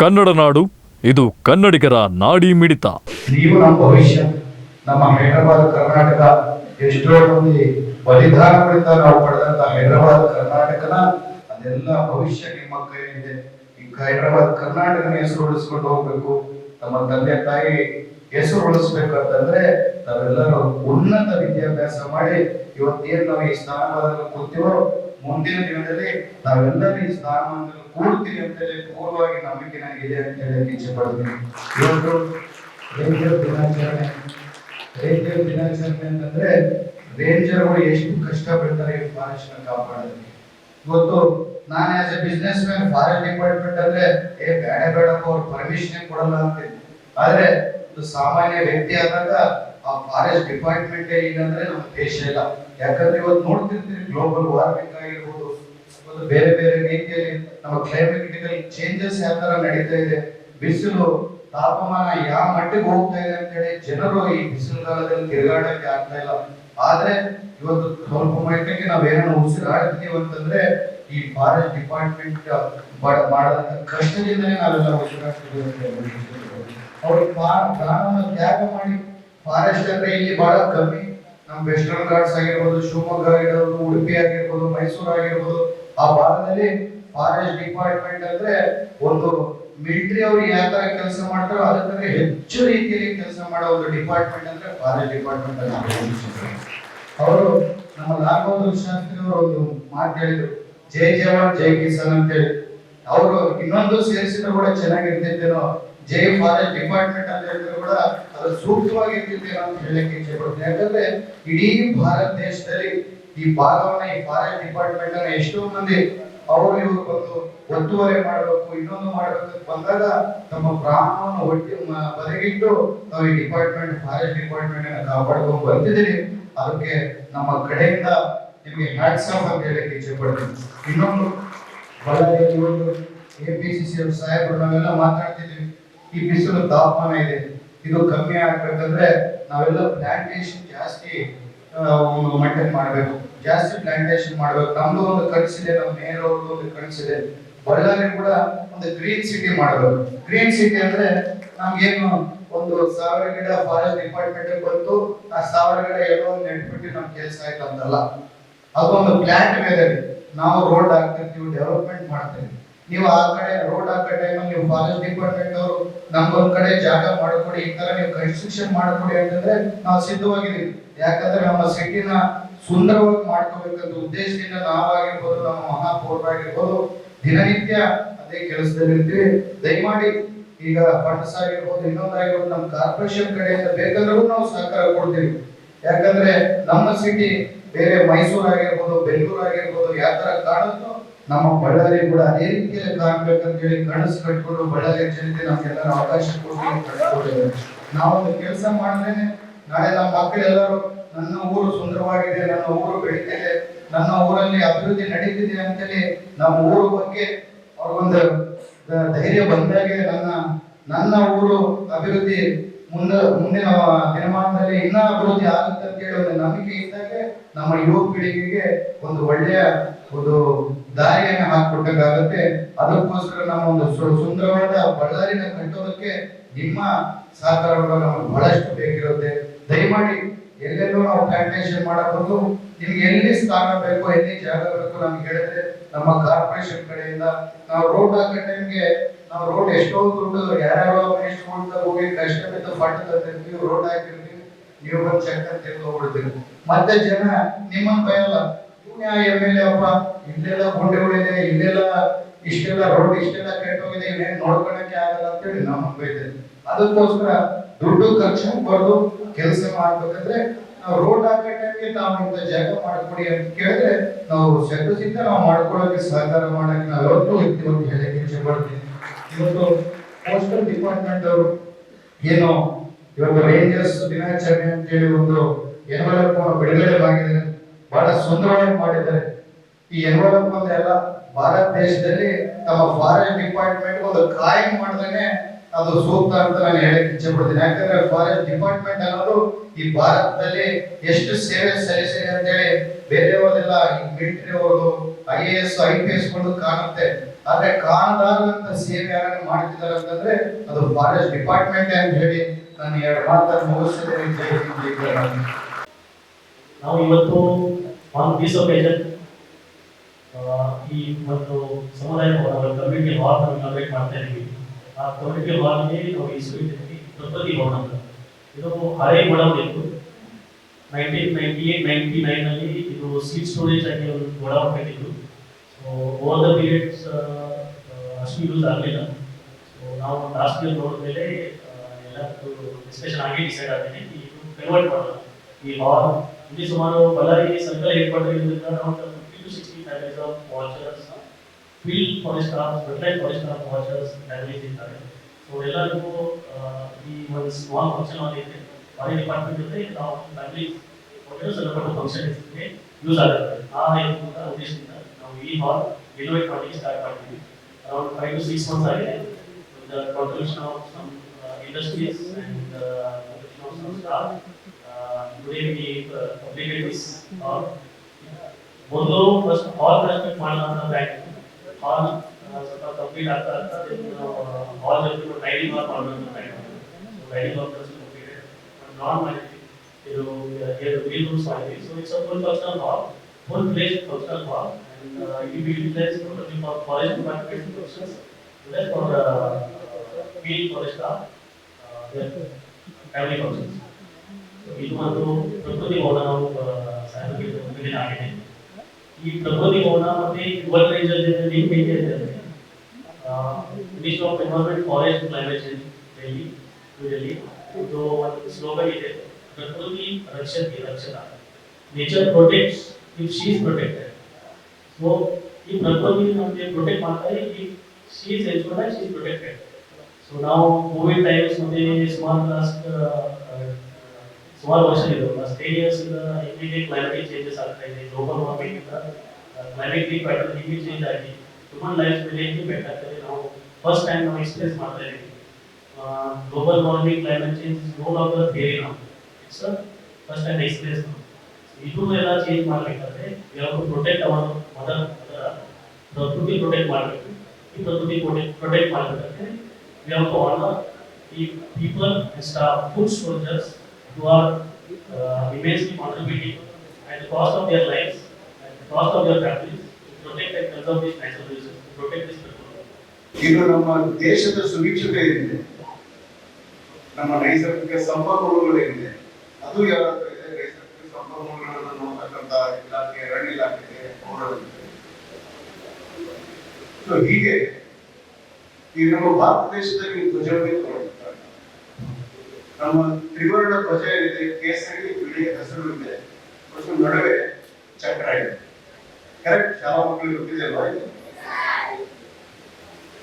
ಕನ್ನಡ ನಾಡು, ಇದು ಕನ್ನಡಿಗರ ನಾಡಿ ಮಿಡಿತ. ನೀವು ನಮ್ಮ ಭವಿಷ್ಯ, ನಮ್ಮ ಹೈದರಾಬಾದ್, ಕರ್ನಾಟಕ, ಎಷ್ಟೋ ಮಂದಿ ಬಲಿದಾನಗಳಿಂದ ನಾವು ಪಡೆದಂತ ಹೈದರಾಬಾದ್, ಕರ್ನಾಟಕನ, ಅದೆಲ್ಲ ಭವಿಷ್ಯ ನಿಮ್ಮ ಕೈಯಲ್ಲಿದೆ. ಈ ಹೈದರಾಬಾದ್, ಕರ್ನಾಟಕನ ಹೆಸರು ಉಳಿಸ್ಕೊಂಡು ಹೋಗ್ಬೇಕು. ನಮ್ಮ ತಂದೆ ತಾಯಿ ಹೆಸರು ಉಳಿಸ್ಬೇಕಂತಂದ್ರೆ ನಾವೆಲ್ಲರೂ ಉನ್ನತ ವಿದ್ಯಾಭ್ಯಾಸ ಮಾಡಿ ಇವತ್ತೇನು ನಾವು ಈ ಸ್ಥಾನಮಾನದಲ್ಲಿ ಕೂತೀವೋ ಮುಂದಿನ ದಿನದಲ್ಲಿ ನಾವೆಲ್ಲರೂ ಈ ಸ್ಥಾನಮಾನದಲ್ಲಿ ಅಂತ ಹೇಳಿ ಪೂರ್ವವಾಗಿ ನಂಬಿಕೆ ನನಗಿದೆ ಅಂತ ಹೇಳಿ ಇಚ್ಛೆ ಪಡ್ತೀನಿ. ಇವತ್ತು ರೇಂಜರ್ ದಿನಾಚರಣೆ. ರೇಂಜರ್ ದಿನಾಚರಣೆ ಅಂತಂದ್ರೆ ರೇಂಜರ್ಗಳು ಎಷ್ಟು ಕಷ್ಟ ಪಡ್ತಾರೆ ಈ ಫಾರೆಸ್ಟ್ ಕಾಪಾಡೋದಕ್ಕೆ. ಇವತ್ತು ನಾನು as a business man forest department ಅಂದ್ರೆ, ಏ, ಬೇಡ ಬೇಡಪ್ಪ, ಅವ್ರು ಪರ್ಮಿಷನ್ ಕೊಡಲ್ಲ ಅಂತಿದ್ದೆ ಆದ್ರೆ ಸಾಮಾನ್ಯ ವ್ಯಕ್ತಿ ಆದಾಗ ಆ ಫಾರೆಸ್ಟ್ ಡಿಪಾರ್ಟ್ಮೆಂಟ್ ಏನಂದ್ರೆ ನಮ್ಮ ದೇಶ ಇಲ್ಲ ಯಾಕಂದ್ರೆ ಇವತ್ತು ನೋಡ್ತಿರ್ತೀರಿ ಗ್ಲೋಬಲ್ ವಾರ್ಮಿಂಗ್ ಆಗಿರ್ಬೋದು ಇವತ್ತು ಬೇರೆ ಬೇರೆ ರೀತಿಯಲ್ಲಿ ನಮ್ಮ ಕ್ಲೈಮೇಟಿಕಲ್ ಚೇಂಜಸ್ ಯಾವ ತರ ನಡೀತಾ ಇದೆ, ಬಿಸಿಲು, ತಾಪಮಾನ ಯಾವ ಮಟ್ಟಿಗೆ ಹೋಗ್ತಾ ಇದೆ ಅಂತ ಹೇಳಿ ಜನರು ಈ ಬಿಸಿಲು ಕಾಲದಲ್ಲಿ ತಿರುಗಾಡಕ್ಕೆ ಆಗ್ತಾ ಇಲ್ಲ ಆದ್ರೆ ಇವತ್ತು ಸ್ವಲ್ಪ ಮಟ್ಟಕ್ಕೆ ನಾವೇನೋ ಉಸಿರಾಡ್ತೀವಿ ಅಂತಂದ್ರೆ ಈ ಫಾರೆಸ್ಟ್ ಡಿಪಾರ್ಟ್ಮೆಂಟ್ ಮಾಡದಂತ ಕಷ್ಟದಿಂದಲೇ ನಾವೆಲ್ಲ ಉಸಿರಾಡ್ತೀವಿ ಅಂತ ಹೇಳ್ಬೋದು. ಅವ್ರು ಪ್ರಾಣವನ್ನು ತ್ಯಾಗ ಮಾಡಿ ಫಾರೆಸ್ಟ್ ಅಂದ್ರೆ ಇಲ್ಲಿ ಬಹಳ ಕಮ್ಮಿ. ನಮ್ಮ ವೆಸ್ಟರ್ನ್ ಘಾಟ್ಸ್ ಆಗಿರ್ಬೋದು, ಶಿವಮೊಗ್ಗ ಆಗಿರ್ಬೋದು, ಉಡುಪಿ ಆಗಿರ್ಬೋದು, ಮೈಸೂರು ಆಗಿರ್ಬೋದು, ಆ ಭಾಗದಲ್ಲಿ ಫಾರೆಸ್ಟ್ ಡಿಪಾರ್ಟ್ಮೆಂಟ್ ಅಂದ್ರೆ ಒಂದು ಮಿಲಿಟರಿ ಅವರು ಯಾವ ತರ ಕೆಲಸ ಮಾಡ್ತಾರೋ ಅದಕ್ಕೆ ಹೆಚ್ಚು ರೀತಿಯಲ್ಲಿ ಕೆಲಸ ಮಾಡೋ ಒಂದು ಡಿಪಾರ್ಟ್ಮೆಂಟ್ ಅಂದ್ರೆ ಫಾರೆಸ್ಟ್ ಡಿಪಾರ್ಟ್ಮೆಂಟ್ ಅವರು ನಮ್ಮ ಲಾಲ್ಬಹದ್ದೂರ್ ಶಾಸ್ತ್ರಿ ಅವರು ಒಂದು ಮಾತು ಹೇಳಿದ್ರು. ಜೈ ಜವಾನ್, ಜೈ ಕಿಸಾನ್ ಅಂತ ಹೇಳಿ ಅವರು ಇನ್ನೊಂದು ಸೇರಿಸಿದ್ರು ಕೂಡ ಚೆನ್ನಾಗಿರ್ತಿದ್ದೇನೋ ಜೈ ಫಾರೆಸ್ಟ್ ಡಿಪಾರ್ಟ್ಮೆಂಟ್ ಅಂತ ಹೇಳಿದ್ರು ಕೂಡ ಅದು ಸೂಕ್ತವಾಗಿ ಇರ್ತಿದ್ದೇನೋ ಅಂತ ಹೇಳಕ್ಕೆ ಇಚ್ಛೆ ಪಡ್ತೀನಿ ಯಾಕಂದ್ರೆ ಇಡೀ ಭಾರತ ದೇಶದಲ್ಲಿ ಈ ಭಾಗವನ್ನ, ಈ ಫಾರೆಸ್ಟ್ ಡಿಪಾರ್ಟ್ಮೆಂಟ್ ಅನ್ನ ಎಷ್ಟೋ ಮಂದಿ ಅವರು ಇವರು ಬಂದು ಒತ್ತುವರಿ ಮಾಡಬೇಕು, ಇನ್ನೊಂದು ಮಾಡಬೇಕು ಬಂದಾಗ ನಮ್ಮ ಪ್ರಾಣವನ್ನು ಒಟ್ಟಿ ಬದಗಿಟ್ಟು ನಾವು ಈ ಡಿಪಾರ್ಟ್ಮೆಂಟ್ ಫಾರೆಸ್ಟ್ ಡಿಪಾರ್ಟ್ಮೆಂಟ್ ಅನ್ನ ಕಾಪಾಡ್ಕೊಂಡು ಬಂದಿದ್ದೀರಿ ಅದಕ್ಕೆ ನಮ್ಮ ಕಡೆಯಿಂದ ನಿಮಗೆ ಹ್ಯಾಟ್ಸ್ ಆಫ್ ಅಂತ ಹೇಳಕ್ಕೆ ಇಚ್ಛೆ ಪಡ್ತೀನಿ ಇನ್ನೊಂದು ಬಳ್ಳಾರಿಯಲ್ಲಿ ಒಂದು ಎ ಪಿ ಸಿ ಸಿ ಸಾಹೇಬರು ನಾವೆಲ್ಲ ಮಾತಾಡ್ತಿದ್ವಿ ಈ ಬಿಸಿಲು ತಾಪಮಾನ ಇದೆ. ಇದು ಕಮ್ಮಿ ಆಗ್ಬೇಕಂದ್ರೆ ನಾವೆಲ್ಲ ಪ್ಲಾಂಟೇಶನ್ ಜಾಸ್ತಿ ಮಟ್ಟನ್ ಮಾಡಬೇಕು. ಜಾಸ್ತಿ ಪ್ಲಾಂಟೇಶನ್ ಮಾಡಬೇಕು. ನಮ್ದು ಒಂದು ಕನಸಿದೆ ನಮ್ಮ ಮೇಯರ್ ಅವ್ರದ್ದು ಒಂದು ಕನಸಿದೆ ಬಳ್ಳಾರಿ ಕೂಡ ಒಂದು ಗ್ರೀನ್ ಸಿಟಿ ಮಾಡಬೇಕು. ಗ್ರೀನ್ ಸಿಟಿ ಅಂದ್ರೆ ನಮ್ಗೇನು ಒಂದು ಸಾವಿರ ಗಿಡ ಫಾರೆಸ್ಟ್ ಡಿಪಾರ್ಟ್ಮೆಂಟ್ ಬಂತು, ಆ ಸಾವಿರ ಗಿಡ ಎಲ್ಲೋ ನೆಟ್ಬಿಟ್ಟು ನಮ್ ಕೆಲಸ ಆಯ್ತು ಅಂತಲ್ಲ. ಅದೊಂದು ಪ್ಲಾಂಟ್ ಮೇಲೆ ನಾವು ರೋಡ್ ಹಾಕ್ತಿರ್ತೀವಿ ಡೆವಲಪ್ಮೆಂಟ್ ಮಾಡ್ತೀವಿ. ನೀವು ಆ ಕಡೆ ರೋಡ್ ಆ ಕಡೆ ನೀವು ಫಾರೆಸ್ಟ್ ಡಿಪಾರ್ಟ್ಮೆಂಟ್ ಅವರು ನಮ್ಗೊಂದ್ ಕಡೆ ಜಾಗ ಮಾಡ್ಕೊಡಿ, ಈ ತರ ನೀವು ಕನ್ಸ್ಟ್ರಕ್ಷನ್ ಮಾಡ್ಕೊಡಿ ಅಂತಂದ್ರೆ ನಾವು ಸಿದ್ಧವಾಗಿದ್ದೀವಿ. ಯಾಕಂದ್ರೆ ನಮ್ಮ ಸಿಟಿನ ಸುಂದರವಾಗಿ ಮಾಡ್ಕೋಬೇಕಂತ ಉದ್ದೇಶದಿಂದ ನಾವಾಗಿರ್ಬೋದು, ನಮ್ಮ ಮಹಾಪೌರರಾಗಿರ್ಬೋದು ದಿನನಿತ್ಯ ಅದೇ ಕೆಲಸದಲ್ಲಿ ಇರ್ತೀವಿ ದಯಮಾಡಿ ಈಗ ಫಂಡ್ಸ್ ಆಗಿರ್ಬೋದು ಇನ್ನೊಂದಾಗಿರ್ಬೋದು, ನಮ್ಮ ಕಾರ್ಪೊರೇಷನ್ ಕಡೆಯಿಂದ ಬೇಕಂದ್ರೂ ನಾವು ಸಹಕಾರ ಕೊಡ್ತೀವಿ. ಯಾಕಂದ್ರೆ ನಮ್ಮ ಸಿಟಿ ಬೇರೆ ಮೈಸೂರು ಆಗಿರ್ಬೋದು ಬೆಂಗಳೂರು ಆಗಿರ್ಬೋದು ಯಾವ ತರ ಕಾಣುತ್ತೋ ನಮ್ಮ ಬಳ್ಳಾರಿ ಕೂಡ ಅದೇ ರೀತಿಯಲ್ಲಿ ಆಗ್ಬೇಕಂತ ಹೇಳಿ ಕನಸು ಕಟ್ಕೊಂಡು ಬಳ್ಳಾರಿ ಜನತೆ ನಮ್ಗೆಲ್ಲರ ಅವಕಾಶ ಕೊಟ್ಟು ನಾವು ನಾವೊಂದು ಕೆಲಸ ಮಾಡಿದ್ರೇನೆ ನಾಳೆ ನಮ್ಮ ಮಕ್ಕಳೆಲ್ಲರೂ ನನ್ನ ಊರು ಸುಂದರವಾಗಿದೆ, ನನ್ನ ಊರು ಬೆಳೀತಿದೆ, ನನ್ನ ಊರಲ್ಲಿ ಅಭಿವೃದ್ಧಿ ನಡೀತಿದೆ ಅಂತೇಳಿ ನಮ್ಮ ಊರು ಬಗ್ಗೆ ಅವ್ರಿಗೊಂದು ಧೈರ್ಯ ಬಂದಾಗೆ ನನ್ನ ನನ್ನ ಊರು ಅಭಿವೃದ್ಧಿ ಮುಂದ, ಮುಂದಿನ ದಿನಮಾನದಲ್ಲಿ ಇನ್ನೂ ಅಭಿವೃದ್ಧಿ ಆಗುತ್ತೆ ಅಂತ ಹೇಳಿ ಒಂದು ನಂಬಿಕೆ ಇದ್ದಾಗೆ ನಮ್ಮ ಯುವ ಪೀಳಿಗೆಗೆ ಒಂದು ಒಳ್ಳೆಯ ಒಂದು ದಾರಿಯನ್ನು ಹಾಕೊಟ್ಟಂಗಾಗುತ್ತೆ ಅದಕ್ಕೋಸ್ಕರ ನಮ್ಮ ಒಂದು ಸುಂದರವಾದ ಬಳ್ಳಾರಿನ ಕಟ್ಟೋದಕ್ಕೆ ನಿಮ್ಮ ಸಹಕಾರಗಳು ನಮಗೆ ಬಹಳಷ್ಟು ಬೇಕಿರುತ್ತೆ. ದಯಮಾಡಿ ಎಲ್ಲೆಲ್ಲೂ ನಾವು ಪ್ಲಾಂಟೇಶನ್ ಮಾಡಬಹುದು ನಿಮ್ಗೆ ಎಲ್ಲಿ ಸ್ಥಾನ ಬೇಕು, ಎಲ್ಲಿ ಜಾಗ ಬೇಕು ನಮ್ಗೆ ಹೇಳಿದ್ರೆ ನಮ್ಮ ಕಾರ್ಪೊರೇಷನ್ ಕಡೆಯಿಂದ ನಾವು ರೋಡ್ ಹಾಕೋ ಟೈಮ್ಗೆ ನಾವು ರೋಡ್ ಎಷ್ಟೋ ದುಡ್ಡು ಯಾರ್ಯಾರೋ ಎಷ್ಟು ಹೋಗಿ ಕಷ್ಟ ಬಿದ್ದು ಫಂಡ್ ತಂದಿರ್ತೀವಿ ರೋಡ್ ಹಾಕಿರ್ತೀವಿ. ನೀವು ಬಂದು ಚೆಕ್ ಅಂತ ಹೋಗ್ಬಿಡ್ತೀವಿ ಮತ್ತೆ ಜನ ನಿಮ್ಮನ್ನ ಬಯಲ್ಲ ಇವ್ನ ಎಂ ಎಲ್ ಎ ಅಪ್ಪ ಇಲ್ಲೆಲ್ಲ ಗುಂಡೆಗಳಿದೆ ಇಲ್ಲೆಲ್ಲ ಇಷ್ಟೆಲ್ಲ ರೋಡ್ ಇಷ್ಟೆಲ್ಲ ಕೆಟ್ಟೋಗಿದೆ, ಇನ್ನೇನ್ ನೋಡ್ಕೊಳಕ್ಕೆ ಆಗಲ್ಲ ಅಂತೇಳಿ ನಾವು ಬೈತೇವೆ ಅದಕ್ಕೋಸ್ಕರ ದುಡ್ಡು ಖರ್ಚು ಹಾಕ್ಬಾರ್ದು ಕೆಲಸ ಮಾಡ್ಬೇಕಂದ್ರೆ ನಾವು ರೋಡ್ ಹಾಕೋ ಟೈಮ್ಗೆ ಇಂಥ ಜಾಗ ಮಾಡ್ಕೊಡಿ ಅಂತ ಕೇಳಿದ್ರೆ ನಾವು ಶತಸಿದ್ಧ ನಾವು ಮಾಡ್ಕೊಳ್ಳೋಕೆ ಸಹಕಾರ ಮಾಡಕ್ಕೆ ನಾವು ಯಾವತ್ತೂ ಇರ್ತೀವಿ ಅಂತ ಹೇಳಕ್ಕೆ ಇಚ್ಛೆ ಪಡ್ತೀನಿ. ಇವತ್ತು ಪೋಸ್ಟಲ್ ಡಿಪಾರ್ಟ್ಮೆಂಟ್ ಅವರು ಏನು ಇವತ್ತು ರೇಂಜರ್ಸ್ ದಿನಾಚರಣೆ ಅಂತೇಳಿ ಒಂದು ಎನ್ವಲಪ್ ಬಿಡುಗಡೆ ಮಾಡಿದ್ದಾರೆ. ಬಹಳ ಸುಂದರವಾಗಿ ಮಾಡಿದ್ದಾರೆ. ಈ ಎನ್ವಲಪ್ ಅಂತ ಎಲ್ಲ ಭಾರತ ದೇಶದಲ್ಲಿ ತಮ್ಮ ಫಾರೆಸ್ಟ್ ಡಿಪಾರ್ಟ್ಮೆಂಟ್ ಒಂದು ಕಾಯಿಂಗ್ ಮಾಡಿದ್ರೆ ಅದು ಸೂಕ್ತ ಅಂತ ನಾನು ಹೇಳಕ್ ಇಚ್ಛೆ ಪಡ್ತೀನಿ. ಯಾಕಂದ್ರೆ ಫಾರೆಸ್ಟ್ ಡಿಪಾರ್ಟ್ಮೆಂಟ್ ಅನ್ನೋದು ಈ ಭಾರತದಲ್ಲಿ ಎಷ್ಟು ಸೇವೆ ಸಲ್ಲಿಸಿದೆ ಅಂತೇಳಿ ಬೇರೆಯವರೆಲ್ಲ ಮಿಲಿಟರಿ ಅವರು I A S I P ಎಸ್ಗಳು ಕಾಣುತ್ತೆ. ಆದ್ರೆ ಕಾಣದಾದಂತ ಸೇವೆ ಯಾರು ಮಾಡ್ತಿದ್ದಾರೆ ಅಂತಂದ್ರೆ ಅದು ಫಾರೆಸ್ಟ್ ಡಿಪಾರ್ಟ್ಮೆಂಟ್ ಅಂತ ಹೇಳಿ ನಾನು ಎರಡು ಮಾತನ್ನು ಮುಗಿಸಿದ್ದೇನೆ ನಾವು ಇವತ್ತು ಆನ್ ದಿಸ್ ಒಕೇಶನ್ ಈ ಒಂದು ಸಮುದಾಯ ಭವನ ಕಮ್ಯುನಿಟಿ ಹಾಲ್ ನಾವು ಇನಾಗ್ರೇಟ್ ಮಾಡ್ತಾ ಇದ್ದೀವಿ ಆ ಕಮ್ಯುನಿಟಿ ಹಾಲ್ಗೆ ನಾವು ಈ ಸ್ವೀಟ್ ಪ್ರಕೃತಿ ಭವನ ಅಂತ ಇದು ಹಳೆ ಗೋಡೌನ್ ಇತ್ತು nineteen ninety eight ninety nine ಅಲ್ಲಿ ಇದು ಸೀಡ್ ಸ್ಟೋರೇಜ್ ಆಗಿ ಒಂದು ಗೋಡೌನ್ ಕಟ್ಟಿದ್ದು ಸೊ ಓವರ್ ದ ಪೀರಿಯಡ್ಸ್ ಅಷ್ಟು ಯೂಸ್ ಆಗಲಿಲ್ಲ ಸೊ ನಾವು ಲಾಸ್ಟ್ ಇಯರ್ ನೋಡಿದ್ಮೇಲೆ ಎಲ್ಲದಕ್ಕೂ ಡಿಸ್ಕಷನ್ ಆಗಿ ಡಿಸೈಡ್ ಆಗಿದೆ ಇದು ಕನ್ವರ್ಟ್ ಮಾಡೋಣ ಈ ಹಾಲ್ ಇಲ್ಲಿ ಸುಮಾರು ಬಳ್ಳಾರಿ ಸರ್ಕಲ್ ಹೆಡ್ ಕ್ವಾರ್ಟರ್ ಇರೋದ್ರಿಂದ around fifty to sixty families of watchers field forest staff frontline forest staff watchers families ಇರ್ತಾರೆ ಸೊ ಎಲ್ಲರಿಗೂ ಆ, ಈ ಒಂದು ಸ್ಮಾಲ್ ಫಂಕ್ಷನ್ ಹಾಲ್ ಇದೆ ಫಾರೆಸ್ಟ್ ಡಿಪಾರ್ಟ್ಮೆಂಟ್ ಜೊತೆ ನಾವು ಫ್ಯಾಮಿಲಿ ಒಟ್ಟು ಸಣ್ಣ ಪುಟ್ಟ ಫಂಕ್ಷನ್ ಯೂಸ್ ಆಗುತ್ತೆ ಆ ಇದರಿಂದ ಉದ್ದೇಶದಿಂದ ನಾವು ಈ ಹಾಲ್ ರಿನೋವೇಟ್ ಮಾಡಲಿಕ್ಕೆ ಸ್ಟಾರ್ಟ್ ಮಾಡ್ತೀವಿ around five to six months ಆಗಿದೆ the contribution of some uh, industries and uh, contribution of some staff. Uh, today we uh, completed this hall. ಮೊದಲು ಫಸ್ಟ್ ಹಾಲ್ ಕನ್ಸ್ಟ್ರಕ್ಟ್ ಮಾಡೋಣ ಅಂತ ಬ್ಯಾಂಕ್ ಹಾಲ್ ಸ್ವಲ್ಪ ಕಂಪ್ಲೀಟ್ ಆಗ್ತಾ ಆಗ್ತಾ ಹಾಲ್ ಜೊತೆ ಟೈಲಿಂಗ್ ವರ್ಕ್ ಮಾಡೋಣ ಅಂತ ಬ್ಯಾಂಕ್ ಟೈಲಿಂಗ್ ವರ್ಕ್ ಕಂಪ್ಲೀಟೆಡ್ ನಾನ್ ಮಾಡಿದ್ವಿ ಇದು ಎರಡು ವೀಲ್ ರೂಮ್ಸ್ ಮಾಡಿದ್ವಿ so it's a full functional hall full place functional hall and it will utilise for college department functions That's for the field for मी तुम्हाला तो प्रकृती भवनावर साहेब तुम्ही आहे की प्रकृती भवनामध्ये वर्ल्ड रेंजर लिंक मिळते minister of environment forest climate change Delhi New Delhi जो स्लोगन इथे प्रकृती रक्षक ही Rakshata nature protects if she is protected so ही प्रकृती म्हणजे प्रोटेक्ट मानता येईल की she is as she is protected so now Covid times मध्ये स्मॉल लास्ट ಸುಮಾರು ಲಾಸ್ಟ್ ಸುಮಾರು ವರ್ಷ ಇದೆ ಲಾಸ್ಟ್ ಟೆನ್ ಇಯರ್ಸ್ ಇಂದ ಇಮಿಡಿಯೇಟ್ ಕ್ಲೈಮೇಟಿಕ್ ಚೇಂಜಸ್ ಆಗ್ತಾ ಇದೆ ಗ್ಲೋಬಲ್ ವಾರ್ಮಿಂಗ್ ಇಂದ ಕ್ಲೈಮೇಟಿಕ್ ಪ್ಯಾಟರ್ನ್ ಹೀಗೆ ಚೇಂಜ್ ಆಗಿ ಹ್ಯೂಮನ್ ಲೈಫ್ ಮೇಲೆ ಹೇಗೆ ಇಫೆಕ್ಟ್ ಆಗ್ತದೆ ನಾವು ಫಸ್ಟ್ ಟೈಮ್ ನಾವು ಎಕ್ಸ್ಪೀರಿಯನ್ಸ್ ಮಾಡ್ತಾ ಇದ್ದೀವಿ global warming climate change is no longer theory ನಾವು ಇಟ್ಸ್ ಫಸ್ಟ್ ಟೈಮ್ ಎಕ್ಸ್ಪೀರಿಯನ್ಸ್ ಇದು ಎಲ್ಲ ಚೇಂಜ್ ಮಾಡಬೇಕಾದ್ರೆ ಯಾವ ಪ್ರೊಟೆಕ್ಟ್ ಅವರ್ ಮದರ್ ಅದರ ಪ್ರಕೃತಿ ಪ್ರೊಟೆಕ್ಟ್ ಮಾಡಬೇಕು ಈ ಪ್ರಕೃತಿ ಪ್ರೊಟೆಕ್ಟ್ ಮಾಡಬೇಕಾದ್ರೆ we have to honor the people and staff, food soldiers who are uh, immensely contributing at the cost of their lives and the cost of their families to protect and conserve these natural resources, to protect this people. ಇದು ನಮ್ಮ ದೇಶದ ಸುಭಿಕ್ಷತೆ ಏನಿದೆ ನಮ್ಮ ನೈಸರ್ಗಿಕ ಸಂಪನ್ಮೂಲಗಳು ಏನಿದೆ ಅದು ಯಾವ ಹತ್ರ ಇದೆ ನೈಸರ್ಗಿಕ ಸಂಪನ್ಮೂಲಗಳನ್ನು ನೋಡ್ತಕ್ಕಂತ ಇಲಾಖೆ ಅರಣ್ಯ ಇಲಾಖೆಗೆ ಗೌರವವಿದೆ ಸೊ ಹೀಗೆ ಈ ನಮ್ಮ ಭಾರತ ದೇಶದಲ್ಲಿ ಧ್ವಜವನ್ನು ತಗೊಂಡಿರ್ತಾರೆ ನಮ್ಮ ತ್ರಿವರ್ಣ ಧ್ವಜ ಏನಿದೆ ಕೇಸರಿ ಬಿಳಿ ಹಸಿರು ಇದೆ. ಮತ್ತು ನಡುವೆ ಚಕ್ರ ಇದೆ. ಕರೆಕ್ಟ್ ಶಾಲಾ ಮಕ್ಕಳು ಗೊತ್ತಿದೆ ಅಲ್ವಾ ಇದು?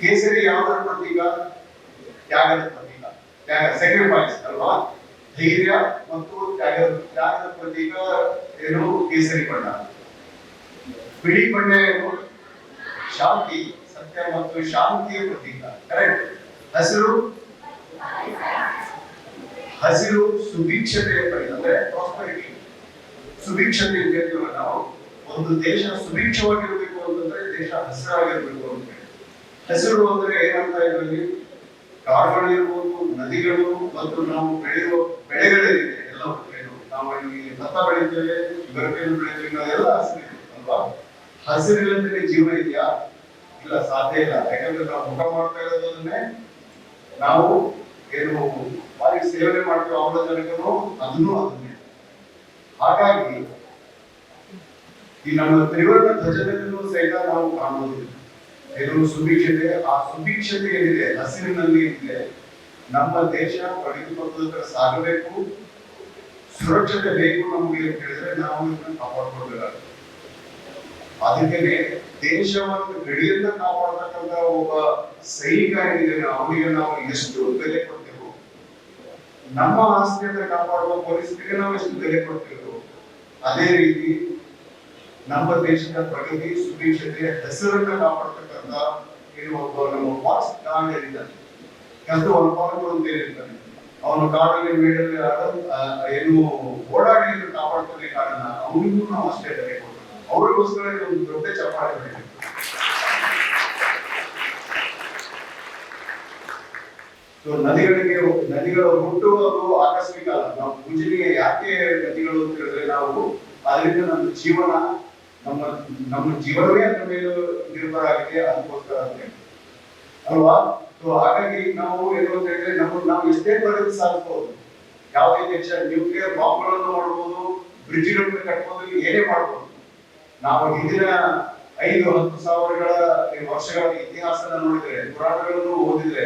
ಕೇಸರಿ ಯಾವುದರ ಪ್ರತೀಕ? ತ್ಯಾಗದ ಪ್ರತೀಕ. ತ್ಯಾಗ ಸ್ಯಾಕ್ರಿಫೈಸ್ ಅಲ್ವಾ? ಧೈರ್ಯ ಮತ್ತು ತ್ಯಾಗದ ತ್ಯಾಗದ ಪ್ರತೀಕ ಏನು? ಕೇಸರಿ ಬಣ್ಣ. ಬಿಳಿ ಬಣ್ಣ ಏನು? ಶಾಂತಿ, ಸತ್ಯ ಮತ್ತು ಶಾಂತಿಯ ಪ್ರತೀಕ. ಕರೆಕ್ಟ್ ಹಸಿರು? ಹಸಿರು ಸುಭಿಕ್ಷತೆ ಅಂದ್ರೆ ಪ್ರಾಸ್ಪರಿಟಿ ಸುಭಿಕ್ಷತೆ ಅಂತ ನಾವು ಒಂದು ದೇಶ ಸುಭಿಕ್ಷವಾಗಿರ್ಬೇಕು ಅಂತಂದ್ರೆ ದೇಶ ಹಸಿರಾಗಿರ್ಬೇಕು ಅಂತ ಹೇಳಿ. ಹಸಿರು ಅಂದ್ರೆ ಏನಂತ ಇದರಲ್ಲಿ? ಕಾಡುಗಳಿರ್ಬೋದು, ನದಿಗಳು ಮತ್ತು ನಾವು ಬೆಳೆಯುವ ಬೆಳೆಗಳಿದೆ ಎಲ್ಲ ಏನು ನಾವು ಇಲ್ಲಿ ಭತ್ತ ಬೆಳಿತೇವೆ ಕೇನ್ ಬೆಳಿತೇವೆ ನಾವೆಲ್ಲ ಹಸಿರು ಅಲ್ವಾ? ಹಸಿರಿಲ್ಲದೆ ಜೀವ ಇದೆಯಾ? ಇಲ್ಲ, ಸಾಧ್ಯ ಇಲ್ಲ. ಯಾಕಂದ್ರೆ ನಾವು ಮುಖ ಮಾಡ್ತಾ ಇರೋದನ್ನೇ ನಾವು ಏನು ಬಾರಿ ಸೇವನೆ ಮಾಡ್ತೀವಿ ಆಮ್ಲಜನಕನು ಅದನ್ನು ಅದನ್ನೇ. ಹಾಗಾಗಿ ಈ ನಮ್ಮ ತ್ರಿವರ್ಣ ಧ್ವಜದಲ್ಲೂ ಸಹಿತ ನಾವು ಕಾಣಬಹುದು ಎಲ್ಲರೂ ಸುಭಿಕ್ಷತೆ, ಆ ಸುಭಿಕ್ಷತೆ ಏನಿದೆ, ಹಸಿರಿನಲ್ಲಿ ಇದೆ. ನಮ್ಮ ದೇಶ ಪ್ರಗತಿ ಪಥದ ಸಾಗಬೇಕು, ಸುರಕ್ಷತೆ ಬೇಕು ನಮಗೆ ಅಂತ ಹೇಳಿದ್ರೆ ನಾವು ಇದನ್ನ ಕಾಪಾಡ್ಕೊಳ್ಬೇಕಾಗ್ತದೆ ಅದಕ್ಕೆ ದೇಶವನ್ನು ಗಡಿಯನ್ನ ಕಾಪಾಡತಕ್ಕಂತ ಒಬ್ಬ ಸೈನಿಕ ಏನಿದೆ ಅವನಿಗೆ ನಾವು ಎಷ್ಟು ಬೆಲೆ ನಮ್ಮ ಆಸ್ತಿಯನ್ನು ಕಾಪಾಡುವ ಪರಿಸ್ಥಿತಿಗೆ ನಾವು ಎಷ್ಟು ಬೆಲೆ ಕೊಡ್ತಿರೋ ಅದೇ ರೀತಿ ನಮ್ಮ ದೇಶದ ಪ್ರಗತಿ ಸುರಕ್ಷತೆ ಹೆಸರನ್ನು ಕಾಪಾಡ್ತಕ್ಕಂತ ಏನು ಒಬ್ಬ ನಮ್ಮ ಬಾಸ್ ಕೆಲಸ ಒಂದು ಪಾಲ್ಗೊಳ್ಳು ಅಂತ ಅವನು ಕಾಡಲ್ಲಿ ಮೇಡಲ್ಲಿ ಏನು ಓಡಾಡಿ ಕಾಪಾಡ್ತಾನೆ ಕಾರಣ, ಅವನಿಗೂ ನಾವು ಅಷ್ಟೇ ಬೆಲೆ ಕೊಡ್ತೀವಿ ಅವ್ರಿಗೋಸ್ಕರ ಇದು ಒಂದು ದೊಡ್ಡ ಚಪ್ಪಾಳೆ ಸೊ ನದಿಗಳಿಗೆ ನದಿಗಳು ಹುಟ್ಟುವುದು ಆಕಸ್ಮಿಕ ಅಲ್ಲ. ನಾವು ಪೂಜನೀಯ ಯಾಕೆ ನದಿಗಳು ಅಂತ ಹೇಳಿದ್ರೆ ನಾವು ಅದರಿಂದ ನಮ್ಮ ಜೀವನ, ನಮ್ಮ ನಮ್ಮ ಜೀವನವೇ ಅದರ ಮೇಲೆ ನಿರ್ಭರ ಆಗಿದೆ ಅದಕ್ಕೋಸ್ಕರ ಅಂತ. ಅಲ್ವಾ? ಸೊ ಹಾಗಾಗಿ ನಾವು ಏನು ಅಂತ ಹೇಳಿದ್ರೆ ನಮ್ಮ, ನಾವು ಎಷ್ಟೇ ಪ್ರಗತಿ ಸಾಧಿಸಬಹುದು ಯಾವುದೇ ದೇಶ ನ್ಯೂಕ್ಲಿಯರ್ ಬಾಂಬ್ಗಳನ್ನು ಮಾಡಬಹುದು ಬ್ರಿಡ್ಜ್ಗಳನ್ನು ಕಟ್ಬೋದು, ಏನೇ ಮಾಡಬಹುದು ನಾವು ಹಿಂದಿನ ಐದು, ಹತ್ತು ಸಾವಿರಗಳ ವರ್ಷಗಳ ಇತಿಹಾಸನ ನೋಡಿದ್ರೆ, ಪುರಾಣಗಳನ್ನು ಓದಿದ್ರೆ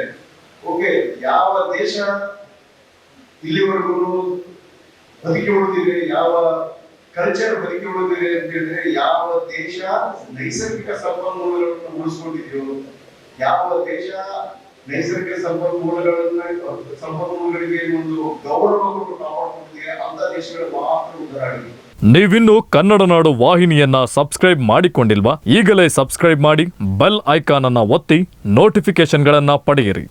ಓಕೆ, ಯಾವ ದೇಶ ಇಲ್ಲಿವರೆಗೂ ಬದುಕಿ ಉಳಿದಿದೆ, ಯಾವ ಕಲ್ಚರ್ ಬದುಕಿ ಉಳಿದಿದೆ ಅಂತ ಹೇಳಿದ್ರೆ, ಯಾವ ದೇಶ ನೈಸರ್ಗಿಕ ಸಂಪನ್ಮೂಲಗಳನ್ನು ಉಳಿಸ್ಕೊಂಡಿದೆಯೋ, ಯಾವ ದೇಶ ನೈಸರ್ಗಿಕ ಸಂಪನ್ಮೂಲಗಳನ್ನ, ಸಂಪನ್ಮೂಲಗಳಿಗೆ ಒಂದು ಗೌರವ ಕೊಟ್ಟು ಕಾಪಾಡ್ಕೊಂಡಿದೆ ಅಂತ ದೇಶಗಳು ಮಾತ್ರ ಉದಾಹರಣೆ ನೀವಿನ್ನು ಕನ್ನಡ ನಾಡು ವಾಹಿನಿಯನ್ನ ಸಬ್ಸ್ಕ್ರೈಬ್ ಮಾಡಿಕೊಂಡಿಲ್ವಾ? ಈಗಲೇ ಸಬ್ಸ್ಕ್ರೈಬ್ ಮಾಡಿ ಬೆಲ್ ಐಕಾನ್ ಅನ್ನ ಒತ್ತಿ ನೋಟಿಫಿಕೇಶನ್ಗಳನ್ನ ಪಡೆಯಿರಿ.